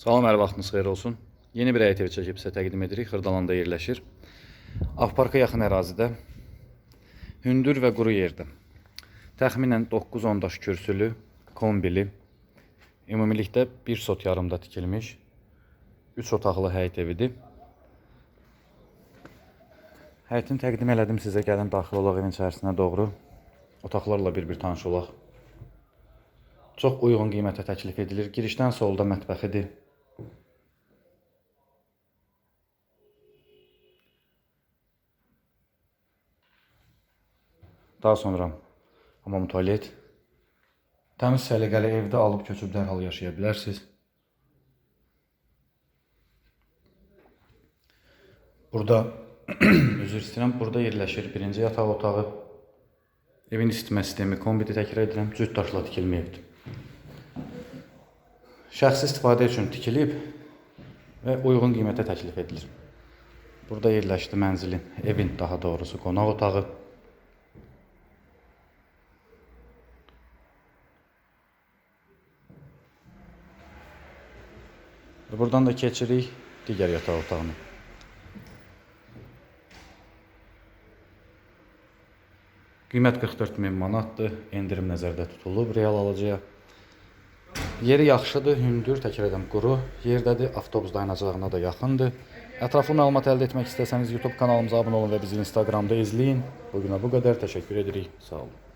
Salam, hər vaxtınız xeyir olsun. Yeni bir evi çəkib sizə təqdim edirik. Xırdalanda yerləşir. Avparka yaxın ərazidə, hündür və quru yerdə. Təxminən 9-10 daş kürsülü, kombili, ümumilikdə 1 sot yarımda tikilmiş 3 otaqlı həyət evidir. Həyətini təqdim elədim sizə. Gəlin daxil olaq evin içərisinə doğru. Otaqlarla bir-bir tanış olaq. Çox uyğun qiymətə təklif edilir. Girişdən solda mətbəxidir. Daha sonra hamam tualet. Təmiz səliqəli evdə alıb köçüb dərhal yaşaya bilərsiniz. Burada üzr istəyirəm, burada yerləşir birinci yataq otağı. Evin isitmə sistemi, kombiti təkrar edirəm, cüt daşla tikilmə evdir. Şəxsi istifadə üçün tikilib və uyğun qiymətə təklif edilir. Burada yerləşdi mənzilin, evin daha doğrusu qonaq otağı. Və buradan da keçirik digər yataq otağına. Qiymət 44 min manatdır. Endirim nəzərdə tutulub real alıcıya. Yeri yaxşıdır, hündür, təkrar edirəm, quru yerdədir, avtobus dayanacağına da yaxındır. Ətraflı məlumat əldə etmək istəsəniz YouTube kanalımıza abunə olun və bizi Instagramda izləyin. Bu günə bu qədər. Təşəkkür edirik. Sağ olun.